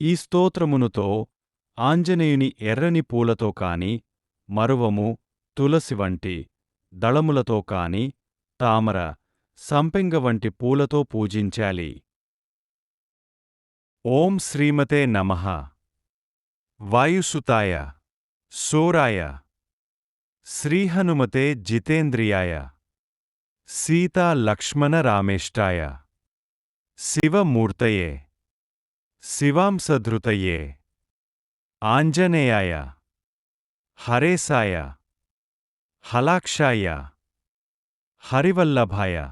ఈ స్తోత్రమునుతో ఆంజనేయుని ఎర్రని పూలతో కాని మరువము తులసి వంటి దళములతో కాని తామర సంపెంగ వంటి పూలతో పూజించాలి. ఓం శ్రీమతే నమః. వాయుసుతాయ సోరాయ శ్రీహనుమతే జితేంద్రియాయ సీతా లక్ష్మణ రామేష్టాయ శివమూర్తయే. शिवांश ध्रुत आंजनेय हरेसाय हलाक्षाय हरिवल्लभाय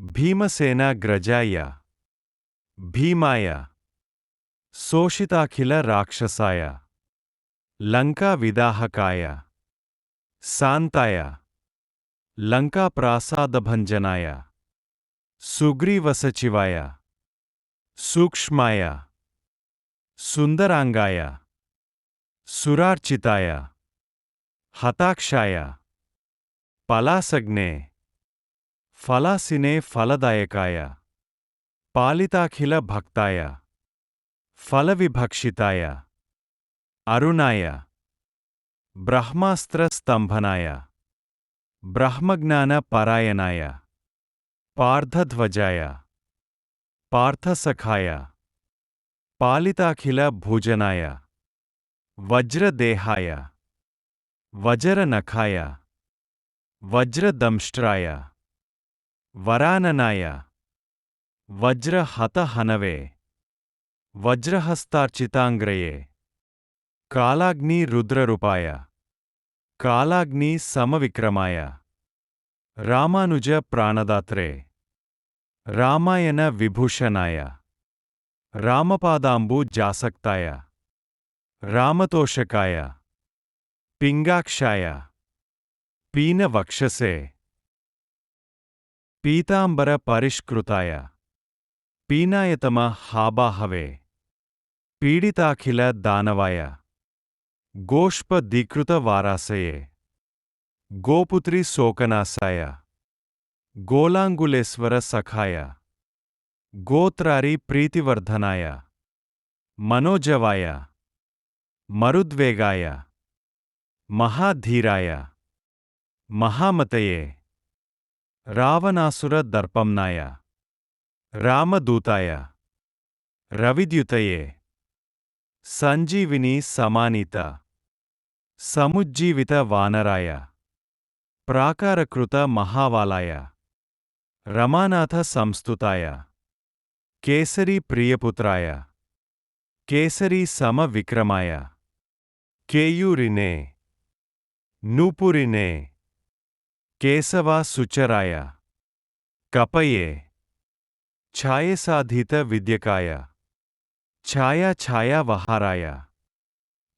भीमसेनाग्रजाय भीमाय शोषिताखिल राक्षसाय लंका विदाहकाय शांताय लंका प्रासाद भंजनाय सुग्रीवसचिवाय सूक्ष्माया सुंदरांगाया सुरार्चिताया हताक्षाया पलासग्ने फलासिने फलदायकाय पालिताखिल भक्ताय फलविभक्षिताय अरुणाय ब्रह्मास्त्रस्तंभनाय ब्रह्मज्ञानपरायणाय पार्धध्वजाय पार्थ सखाया पालिताखिल भोजनाय वज्रदेहाय वज्रनखाय वज्रदंष्ट्राय वराननाय वज्रहतहनवे वज्रहस्तार्चितांग्रये कालाग्नि रुद्ररूपाय कालाग्नि समविक्रमाय रामानुज प्राणदात्रे रामायण विभूषणाय रामपादाम्बुजासक्ताय रामतोषकाय पिंगाक्षाय पीन वक्षस पीतांबर परिष्कृताय पीनायतम हाबाहवे पीडिताखिल दानवाय गोष्पदीकृतवारासये गोपुत्री शोकनासाय गोलांगुलेश्वर सखाय गोत्रारी प्रीतिवर्धनाय मनोजवाय मरुद्वेगाय महाधीराय महामतये रावणासुर दर्पमनाय रामदूताय रविद्युतये संजीविनी समानित समुज्जीवित वानराय प्राकारकृत महावालाय रमानाथ संस्तुताय। केसरी प्रियपुत्राय। केसरी सम विक्रमाय केयूरिने। नूपुरिने। केशवा सुचराय कपये। छायसाधित विद्यकाय। छाया छाया वहाराय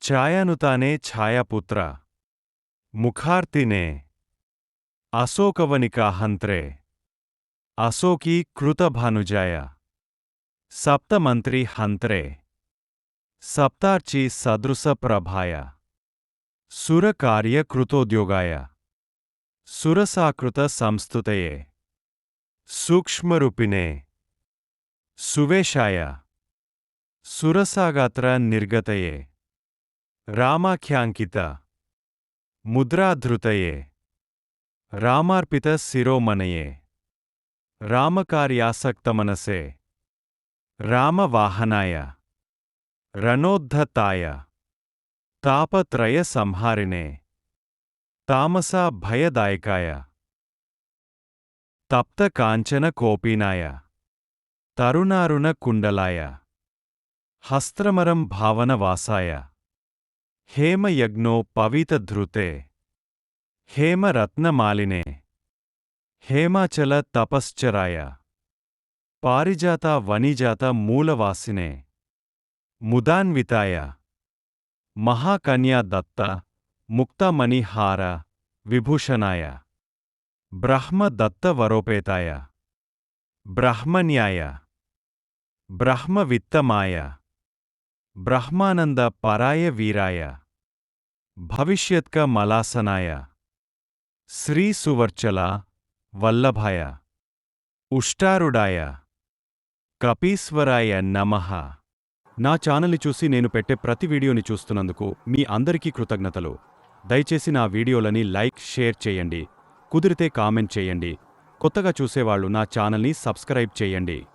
छायानुताने छायापुत्र। मुखार्तिने। अशोकवनिका हंत्रे అశోకీ కృతభానుజాయ సప్తమంత్రి హంత్రే సప్తార్చి సదృశ ప్రభాయ సురకార్యకృతోద్యోగాయ సురసాకృత సంస్థుతయే సూక్ష్మరూపిణే సువేషాయ సురసాగాత్ర నిర్గతయే రామాఖ్యాంకిత ముద్రాధృతయే రామార్పిత శిరోమణయే రామకార్యాసక్తమనసే. రామవాహనాయ. రణోద్ధతాయ. తాపత్రయ సంహారిణే తామసా భయదాయకాయ తప్త కాంచన కోపీనాయ తరుణారుణ కుండలాయ హస్త్రమరం భావనవాసాయ. హేమయజ్ఞో పవితధృతే. హేమరత్నమాలినే. ಹೇಮಾಚಲ ತಪಶ್ಚರಾಯ ಪಾರಿಜಾತ ವನಿಜಾತ ಮೂಲವಾಸಿನೆ ಮುದಾನ್ವಿತಾಯ ಮಹಾಕನ್ಯಾ ದತ್ತ ಮುಕ್ತಮಣಿಹಾರ ವಿಭೂಷಣಾಯ ಬ್ರಹ್ಮ ದತ್ತವರೋಪೇತಾಯ ಬ್ರಹ್ಮನ್ಯಾಯ ಬ್ರಹ್ಮವಿತ್ತಮಾಯ ಬ್ರಹ್ಮಾನಂದ ಪರಾಯ ವೀರಾಯ ಭವಿಷ್ಯತ್ಕ ಮಲಾಸನಾಯ श्री सुवर्चला వల్లభాయ. ఉష్టారుడాయ. కపీశ్వరాయ నమః. నా ఛానల్ని చూసి నేను పెట్టే ప్రతి వీడియోని చూస్తున్నందుకు మీ అందరికీ కృతజ్ఞతలు. దయచేసి నా వీడియోలని లైక్ షేర్ చేయండి. కుదిరితే కామెంట్ చేయండి. కొత్తగా చూసేవాళ్ళు నా ఛానల్ని సబ్స్క్రైబ్ చేయండి.